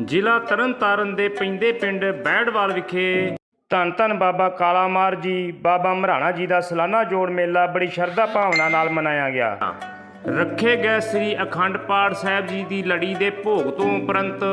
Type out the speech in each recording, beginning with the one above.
ਜ਼ਿਲ੍ਹਾ ਤਰਨਤਾਰਨ ਦੇ ਪੈਂਦੇ ਪਿੰਡ ਬੈੜਵਾਲ ਵਿਖੇ ਧੰਨ ਧੰਨ ਬਾਬਾ ਕਾਲਾਮਾਰ ਜੀ, ਬਾਬਾ ਮਹਾਰਾਣਾ ਜੀ ਦਾ ਸਾਲਾਨਾ ਜੋੜ ਮੇਲਾ ਬੜੀ ਸ਼ਰਧਾ ਭਾਵਨਾ ਨਾਲ ਮਨਾਇਆ ਗਿਆ। ਰੱਖੇ ਗਏ ਸ੍ਰੀ ਅਖੰਡ ਪਾਠ ਸਾਹਿਬ ਜੀ ਦੀ ਲੜੀ ਦੇ ਭੋਗ ਤੋਂ ਉਪਰੰਤ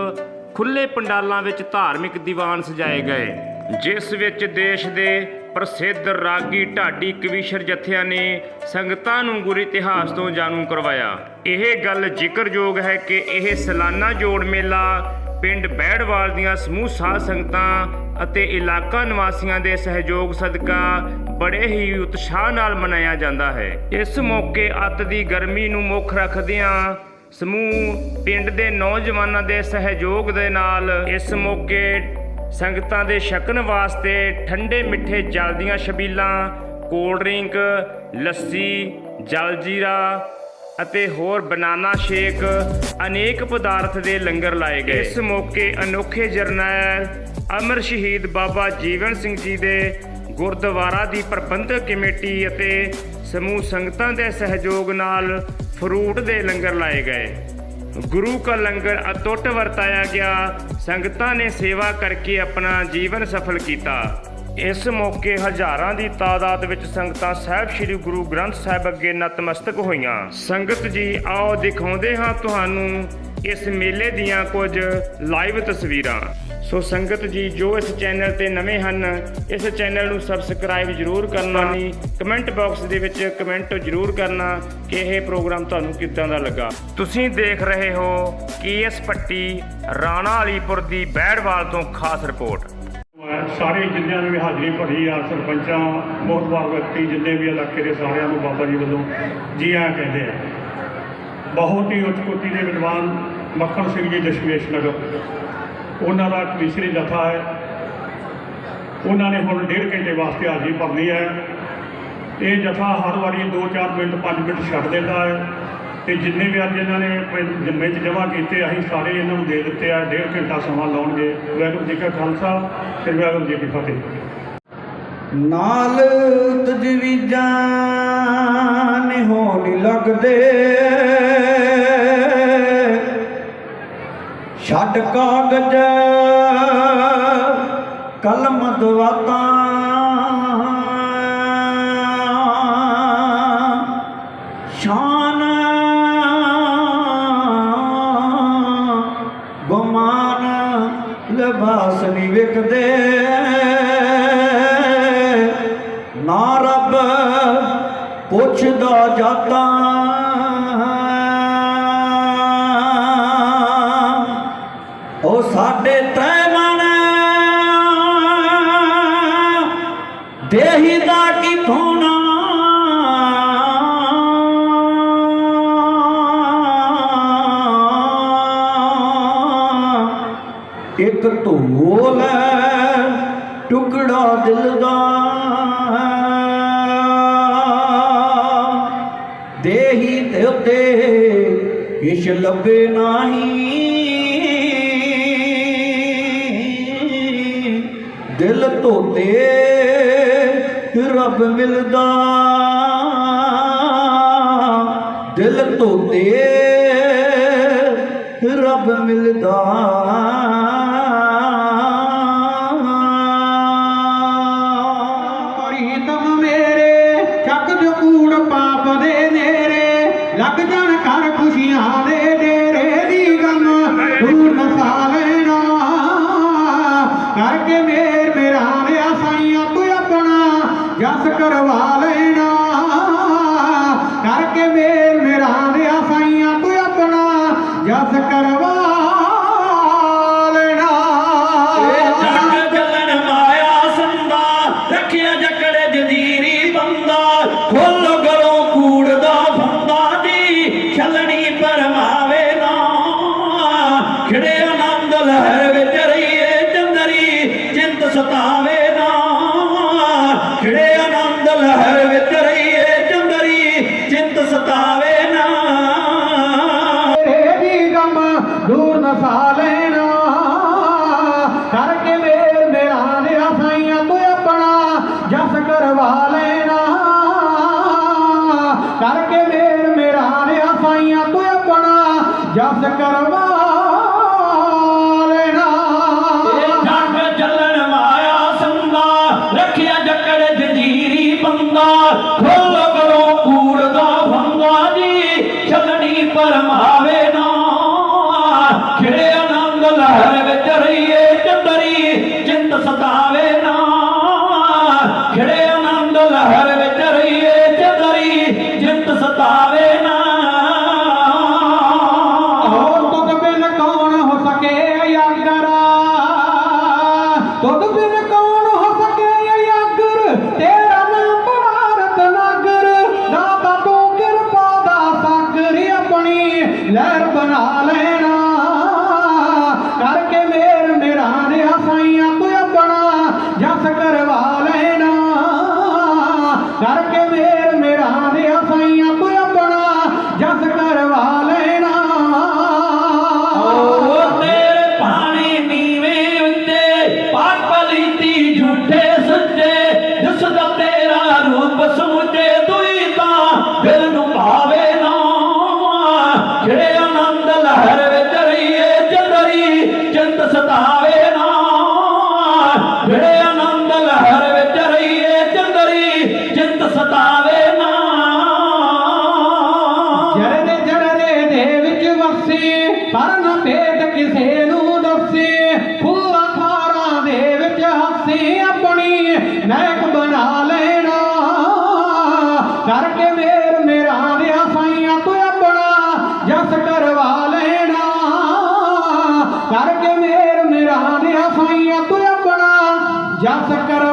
ਖੁੱਲੇ ਪੰਡਾਲਾਂ ਵਿੱਚ ਧਾਰਮਿਕ ਦੀਵਾਨ ਸਜਾਏ ਗਏ, ਜਿਸ ਵਿੱਚ ਦੇਸ਼ ਦੇ ਪ੍ਰਸਿੱਧ ਰਾਗੀ ਢਾਡੀ ਕਵੀਸ਼ਰ ਜਥਿਆਂ ਨੇ ਸੰਗਤਾਂ ਨੂੰ ਗੁਰ ਇਤਿਹਾਸ ਤੋਂ ਜਾਣੂ ਕਰਵਾਇਆ। ਇਹ ਗੱਲ ਜ਼ਿਕਰਯੋਗ ਹੈ ਕਿ ਇਹ ਸਾਲਾਨਾ ਜੋੜ ਮੇਲਾ ਪਿੰਡ ਬੈੜਵਾਲ ਦੀਆਂ ਸਮੂਹ ਸਾਧ ਸੰਗਤਾਂ ਅਤੇ ਇਲਾਕਾ ਨਿਵਾਸੀਆਂ ਦੇ ਸਹਿਯੋਗ ਸਦਕਾ ਬੜੇ ਹੀ ਉਤਸ਼ਾਹ ਨਾਲ ਮਨਾਇਆ ਜਾਂਦਾ ਹੈ। ਇਸ ਮੌਕੇ ਅੱਤ ਦੀ ਗਰਮੀ ਨੂੰ ਮੁੱਖ ਰੱਖਦਿਆਂ ਸਮੂਹ ਪਿੰਡ ਦੇ ਨੌਜਵਾਨਾਂ ਦੇ ਸਹਿਯੋਗ ਦੇ ਨਾਲ ਇਸ ਮੌਕੇ ਸੰਗਤਾਂ ਦੇ ਛਕਣ ਵਾਸਤੇ ਠੰਡੇ ਮਿੱਠੇ ਜਲ ਦੀਆਂ ਛਬੀਲਾਂ, ਕੋਲਡ ਡਰਿੰਕ, ਲੱਸੀ ਜਲਜੀਰਾ ਅਤੇ ਹੋਰ ਬਨਾਨਾ ਸ਼ੇਕ ਅਨੇਕ ਪਦਾਰਥ ਦੇ ਲੰਗਰ ਲਾਏ ਗਏ। ਇਸ ਮੌਕੇ ਅਨੋਖੇ ਜਰਨੈਲ ਅਮਰ ਸ਼ਹੀਦ ਬਾਬਾ ਜੀਵਨ ਸਿੰਘ ਜੀ ਦੇ ਗੁਰਦੁਆਰਾ ਦੀ ਪ੍ਰਬੰਧਕ ਕਮੇਟੀ ਅਤੇ ਸਮੂਹ ਸੰਗਤਾਂ ਦੇ ਸਹਿਯੋਗ ਨਾਲ ਫਰੂਟ ਦੇ ਲੰਗਰ ਲਾਏ ਗਏ। ਗੁਰੂ ਕਾ ਲੰਗਰ ਅਟੁੱਟ ਵਰਤਾਇਆ ਗਿਆ। ਸੰਗਤਾਂ ਨੇ ਸੇਵਾ ਕਰਕੇ ਆਪਣਾ ਜੀਵਨ ਸਫਲ ਕੀਤਾ। ਇਸ ਮੌਕੇ ਹਜ਼ਾਰਾਂ ਦੀ ਤਾਦਾਦ ਵਿੱਚ ਸੰਗਤਾਂ ਸਾਹਿਬ ਸ੍ਰੀ ਗੁਰੂ ਗ੍ਰੰਥ ਸਾਹਿਬ ਅੱਗੇ ਨਤਮਸਤਕ ਹੋਈਆਂ। ਸੰਗਤ ਜੀ, ਆਓ ਦਿਖਾਉਂਦੇ ਹਾਂ ਤੁਹਾਨੂੰ ਇਸ ਮੇਲੇ ਦੀਆਂ ਕੁਝ ਲਾਈਵ ਤਸਵੀਰਾਂ। ਸੋ ਸੰਗਤ ਜੀ, ਜੋ ਇਸ ਚੈਨਲ ਤੇ ਨਵੇਂ ਹਨ, ਇਸ ਚੈਨਲ ਨੂੰ ਸਬਸਕ੍ਰਾਈਬ ਜਰੂਰ ਕਰਨਾ ਨਹੀਂ ਕਮੈਂਟ ਬਾਕਸ ਦੇ ਵਿੱਚ ਕਮੈਂਟ ਜਰੂਰ ਕਰਨਾ ਕਿ ਇਹ ਪ੍ਰੋਗਰਾਮ ਤੁਹਾਨੂੰ ਕਿੱਦਾਂ ਦਾ ਲੱਗਾ। ਤੁਸੀਂ ਦੇਖ ਰਹੇ ਹੋ ਕੇਐਸ ਪੱਟੀ ਰਾਣਾ ਅਲੀਪੁਰ ਦੀ ਬੈੜਵਾਲ ਤੋਂ ਖਾਸ ਰਿਪੋਰਟ। ਸਾਰੇ ਜਿੰਨਿਆਂ ਨੇ ਵੀ ਹਾਜ਼ਰੀ ਭਰੀ ਆ, ਸਰਪੰਚਾਂ ਮੋਹਤਵਾਰ ਵਿਅਕਤੀ ਜਿੰਨੇ ਵੀ ਇਲਾਕੇ ਦੇ ਸਾਰਿਆਂ ਨੂੰ ਬਾਬਾ ਜੀ ਵੱਲੋਂ ਜੀ ਆਇਆਂ ਕਹਿੰਦੇ ਆ। ਬਹੁਤ ਹੀ ਉੱਚ ਕੋਟੀ ਦੇ ਵਿਦਵਾਨ ਮੱਖਣ ਸਿੰਘ ਜੀ ਦਸ਼ਮੇਸ਼ ਨਗਰ। ਉਹਨਾਂ ਦਾ ਤੀਸਰੀ ਜਥਾ ਹੈ। ਉਹਨਾਂ ਨੇ ਹੁਣ ਡੇਢ ਘੰਟੇ ਵਾਸਤੇ ਹਾਜ਼ਰੀ ਭਰਨੀ ਹੈ। ਇਹ ਜਥਾ ਹਰ ਵਾਰੀ 2-4 ਮਿੰਟ 5 ਮਿੰਟ ਛੱਡ ਦਿੰਦਾ ਹੈ। ਤੇ ਜਿੰਨੇ ਵੀ ਅੱਜ ਇਹਨਾਂ ਨੇ ਜੰਮੇ 'ਚ ਜਮ੍ਹਾਂ ਕੀਤੇ, ਅਸੀਂ ਸਾਰੇ ਇਹਨਾਂ ਨੂੰ ਦੇ ਦਿੱਤੇ ਆ। ਡੇਢ ਘੰਟਾ ਸਮਾਂ ਲਾਉਣਗੇ। ਵਾਹਿਗੁਰੂ ਜੀ ਕਾ ਖਾਲਸਾ ਤੇ ਵੈਗੁਰੂ ਜੀ ਕੀ ਫਤਿਹ। ਨਾਲ ਤਜਵੀਜ਼ਾਂ ਨੇ ਹੋਣ ਲੱਗਦੇ। ਛੱਡ ਕਾਗਜ਼, ਕਲਮ ਦਵਾਤਾਂ வைக்கின்றேன் ਕਿਛ ਲੱਭੇ ਨਹੀਂ। ਦਿਲ ਧੋਤੇ ਰੱਬ ਮਿਲਦਾ। ਦਿਲ ਧੋਤੇ ਜਸ ਕਰਵਾ ಯಾವ ಸರ್ಕಾರ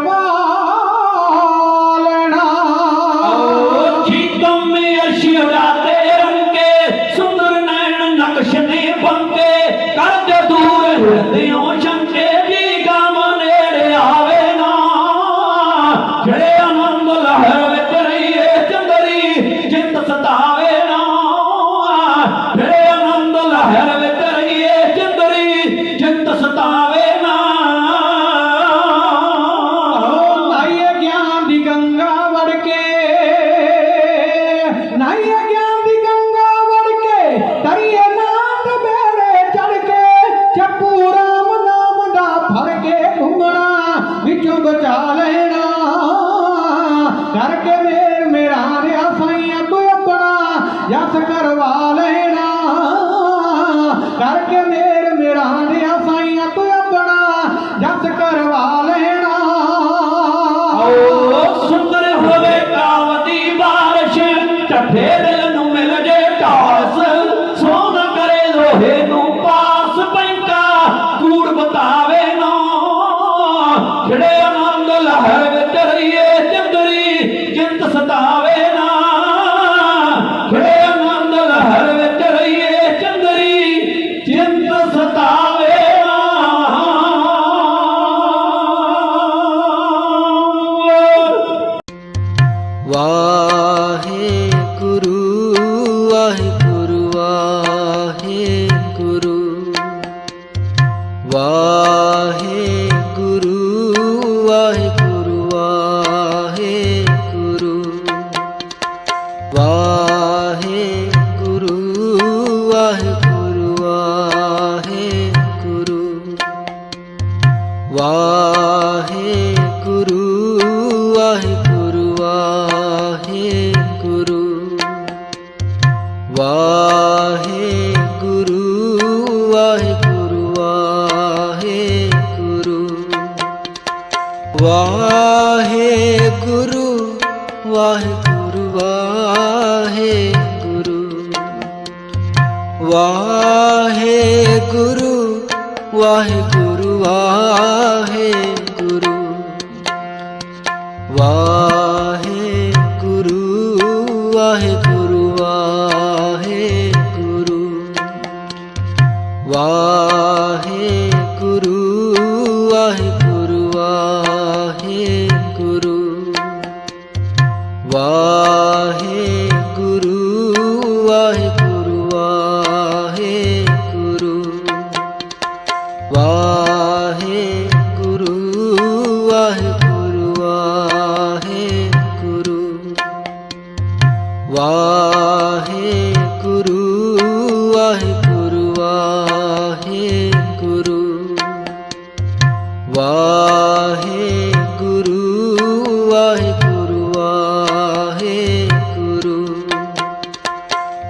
ਵਾਹਿਗੁਰੂ ਆਹੇ।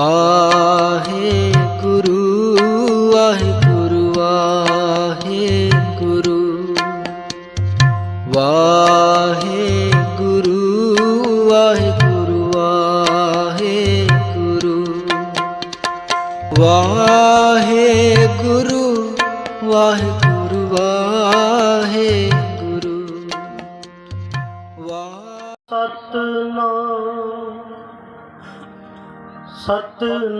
Bye.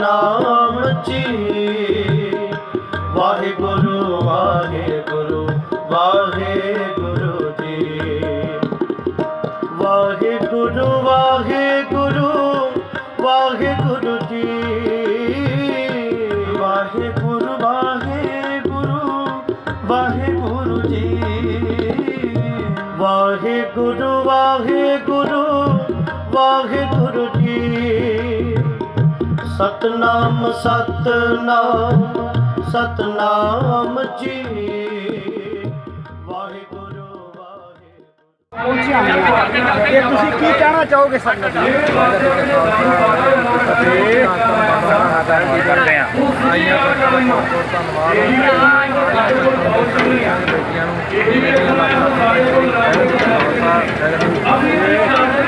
ਨਾਮ ਚੀ ਸਤਨਾਮ ਸਤਨਾਮ ਸਤਨਾਮ ਜੀ ਵਾਹਿਗੁਰੂ ਵਾਹਿਗੁਰੂ ਇਹ ਤੁਸੀਂ ਕੀ ਕਹਿਣਾ ਚਾਹੋਗੇ ਸੰਗਤ ਨੂੰ ਕੀ ਕਰਦੇ ਆ ਸਤਨਾਮ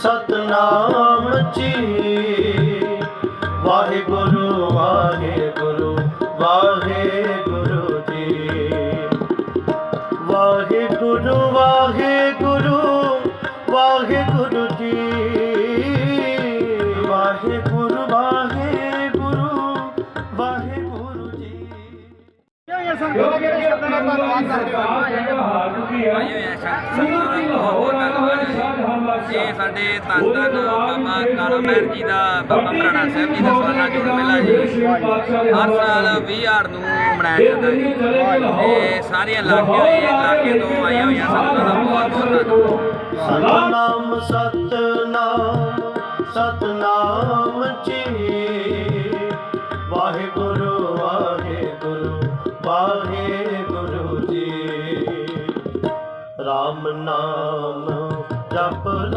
ਸਤਨਾਮ ਜੀ। ਵਾਹਿਗੁਰੂ ਵਾਹਿਗੁਰੂ ਵਾਹਿਗੁਰੂ ਜੀ। ਵਾਹਿਗੁਰੂ ਵਾਹਿਗੁਰੂ ਵਾਹਿਗੁਰੂ ਜੀ। ਵਾਹਿਗੁਰੂ ਵਾਹਿਗੁਰੂ ਵਾਹਿਗੁਰੂ ਜੀ। ਇਹ ਸਾਡੇ ਧੰਨ ਧੰਨ ਬਾਬਾ ਕਾਲਾ ਮਹਿਰ ਜੀ ਦਾ ਬਾਬਾ ਮਰਾਣਾ ਸਾਹਿਬ ਜੀ ਦਾ ਸਾਲਾਨਾ ਜੋੜ ਮੇਲਾ ਜੀ ਹਰ ਸਾਲ 20 ਹਾੜ ਨੂੰ ਮਨਾਇਆ ਜਾਂਦਾ ਜੀ ਤੇ ਸਾਰੇ ਇਲਾਕੇ ਹੋਏ ਇਲਾਕੇ ਤੋਂ ਆਈਆਂ ਹੋਈਆਂ ਸੰਗਤਾਂ ਦਾ ਬਹੁਤ ਬਹੁਤ ਧੰਨਵਾਦ ਸਤਨਾਮ ਸਤਨਾਮ ਸਤਨਾਮ ਜੀ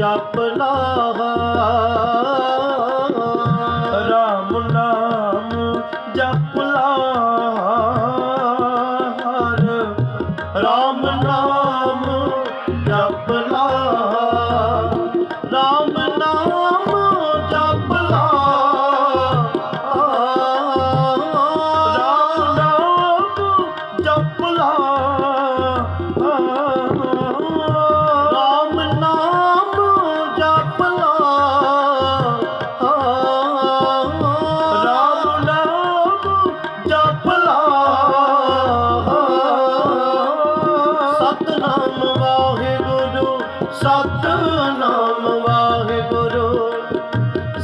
ਜਪ ਲਾਹਾ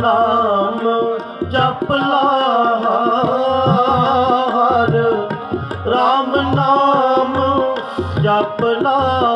ਨਾਮ ਜਪ ਲਾਹਰ। RAM ਨਾਮ ਜਪ ਲਾਹਰ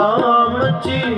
ਨਾਮ ਜੀ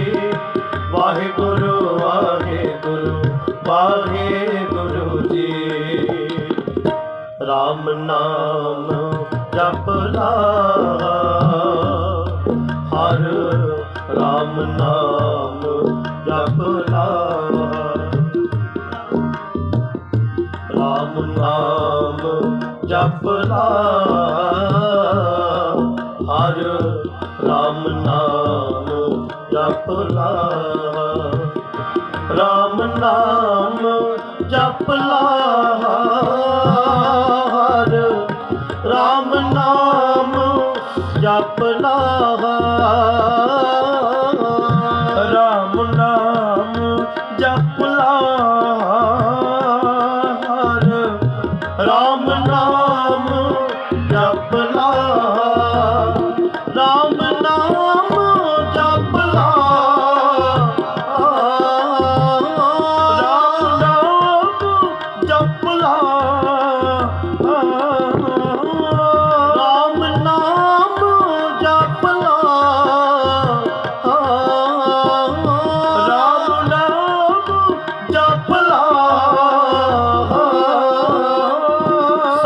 ਹਰ ਰਾਮ ਨਾਮ ਜਪ ਲਾ ਰਾਮ ਨਾਮ ਜਪ ਲਾ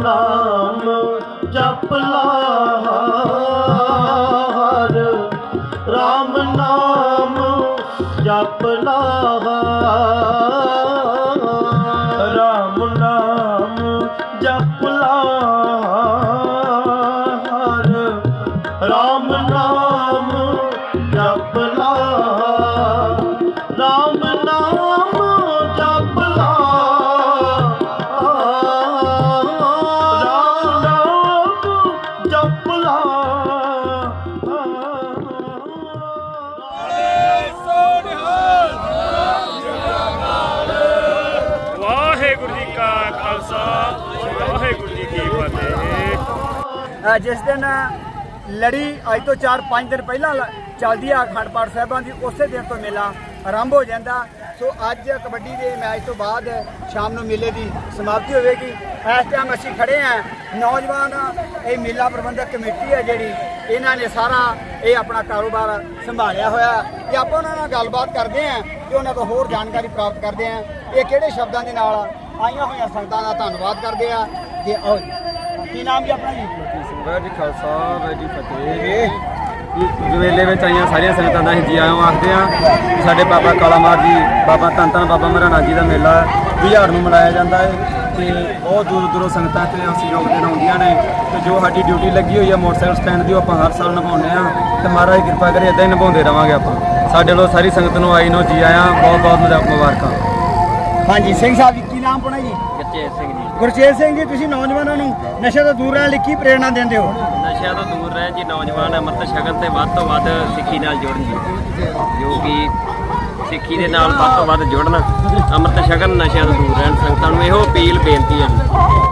ਨਾਮ ਜਪ ਲਾਹਰ। ਰਾਮ ਨਾਮ ਜਪ ਲਾਹਰ। RAM ਨਾਮ ਜਪ ਲਾਹਰ। RAM ਨਾਮ ਜਪ ਲਾਹਰ। ਜਿਸ ਦਿਨ ਲੜੀ, ਅੱਜ ਤੋਂ 4-5 ਦਿਨ ਪਹਿਲਾਂ ਲ- ਚੱਲਦੀ ਆ ਅਖੰਡ ਪਾਠ ਸਾਹਿਬਾਂ ਦੀ, ਉਸੇ ਦਿਨ ਤੋਂ ਮੇਲਾ ਆਰੰਭ ਹੋ ਜਾਂਦਾ। ਸੋ ਅੱਜ ਕਬੱਡੀ ਦੇ ਮੈਚ ਤੋਂ ਬਾਅਦ ਸ਼ਾਮ ਨੂੰ ਮੇਲੇ ਦੀ ਸਮਾਪਤੀ ਹੋਵੇਗੀ। ਇਸ ਟਾਈਮ ਅਸੀਂ ਖੜੇ ਹਾਂ ਨੌਜਵਾਨ, ਇਹ ਮੇਲਾ ਪ੍ਰਬੰਧਕ ਕਮੇਟੀ ਹੈ ਜਿਹੜੀ, ਇਹਨਾਂ ਨੇ ਸਾਰਾ ਇਹ ਆਪਣਾ ਕਾਰੋਬਾਰ ਸੰਭਾਲਿਆ ਹੋਇਆ। ਤੇ ਆਪਾਂ ਉਹਨਾਂ ਨਾਲ ਗੱਲਬਾਤ ਕਰਦੇ ਹਾਂ ਤੇ ਉਹਨਾਂ ਤੋਂ ਹੋਰ ਜਾਣਕਾਰੀ ਪ੍ਰਾਪਤ ਕਰਦੇ ਹਾਂ ਇਹ ਕਿਹੜੇ ਸ਼ਬਦਾਂ ਦੇ ਨਾਲ ਆਈਆਂ ਹੋਈਆਂ ਸੰਗਤਾਂ ਦਾ ਧੰਨਵਾਦ ਕਰਦੇ ਆ। ਤੇ ਆਓ ਕੀ ਨਾਮ ਜੀ ਆਪਣਾ ਜੀ? ਵਾਹਿਗੁਰੂ ਜੀ ਖਾਲਸਾ ਵਾਹਿਗੁਰੂ ਜੀ ਫਤਿਹ। ਜਵੇਲੇ ਵਿੱਚ ਆਈਆਂ ਸਾਰੀਆਂ ਸੰਗਤਾਂ ਦਾ ਅਸੀਂ ਜੀ ਆਇਆਂ ਆਖਦੇ ਆ ਸਾਡੇ ਬਾਬਾ ਕਾਲਾਮਾਰ ਜੀ ਬਾਬਾ ਧੰਨ ਧੰਨ ਬਾਬਾ ਮਹਾਰਾਣਾ ਜੀ ਦਾ ਮੇਲਾ ਵਿਹਾਰ ਨੂੰ ਮਨਾਇਆ ਜਾਂਦਾ ਹੈ ਤੇ ਬਹੁਤ ਦੂਰ ਦੂਰੋਂ ਸੰਗਤਾਂ ਤੇ ਸਹਿਯੋਗ ਦੇਣ ਆਉਂਦੀਆਂ ਨੇ ਤੇ ਜੋ ਸਾਡੀ ਡਿਊਟੀ ਲੱਗੀ ਹੋਈ ਹੈ ਮੋਟਰਸਾਈਕਲ ਸਟੈਂਡ ਦੀ ਉਹ ਆਪਾਂ ਹਰ ਸਾਲ ਨਿਭਾਉਂਦੇ ਆ ਤੇ ਮਹਾਰਾਜ ਕਿਰਪਾ ਕਰੇ ਇਦਾਂ ਹੀ ਨਿਭਾਉਂਦੇ ਰਵਾਂਗੇ ਆਪਾਂ। ਸਾਡੇ ਵੱਲੋਂ ਸਾਰੀ ਸੰਗਤ ਨੂੰ ਆਈ ਨੂੰ ਜੀ ਆਇਆਂ ਬਹੁਤ ਬਹੁਤ ਮੁਬਾਰਕਾਂ। ਹਾਂਜੀ ਸਿੰਘ ਸਾਹਿਬ ਜੀ ਕੀ ਨਾਮ ਪਣਾ ਜੀ? ਗੱਚੇ ਸਿੰਘ ਗੁਰਚੇਤ ਸਿੰਘ ਜੀ, ਤੁਸੀਂ ਨੌਜਵਾਨਾਂ ਨੂੰ ਨਸ਼ੇ ਤੋਂ ਦੂਰ ਰਹਿਣ ਲਈ ਕੀ ਪ੍ਰੇਰਣਾ ਦਿੰਦੇ ਹੋ? ਨਸ਼ਿਆਂ ਤੋਂ ਦੂਰ ਰਹਿਣ ਜੀ ਨੌਜਵਾਨ ਅੰਮ੍ਰਿਤ ਛਕਣ ਤੇ ਵੱਧ ਤੋਂ ਵੱਧ ਸਿੱਖੀ ਨਾਲ ਜੁੜਨ ਜੀ। ਜੋ ਕਿ ਸਿੱਖੀ ਦੇ ਨਾਲ ਵੱਧ ਤੋਂ ਵੱਧ ਜੁੜਨ, ਅੰਮ੍ਰਿਤ ਛਕਣ, ਨਸ਼ਿਆਂ ਤੋਂ ਦੂਰ ਰਹਿਣ ਸੰਗਤਾਂ ਨੂੰ ਇਹੋ ਅਪੀਲ, ਬੇਨਤੀ ਹੈ ਜੀ।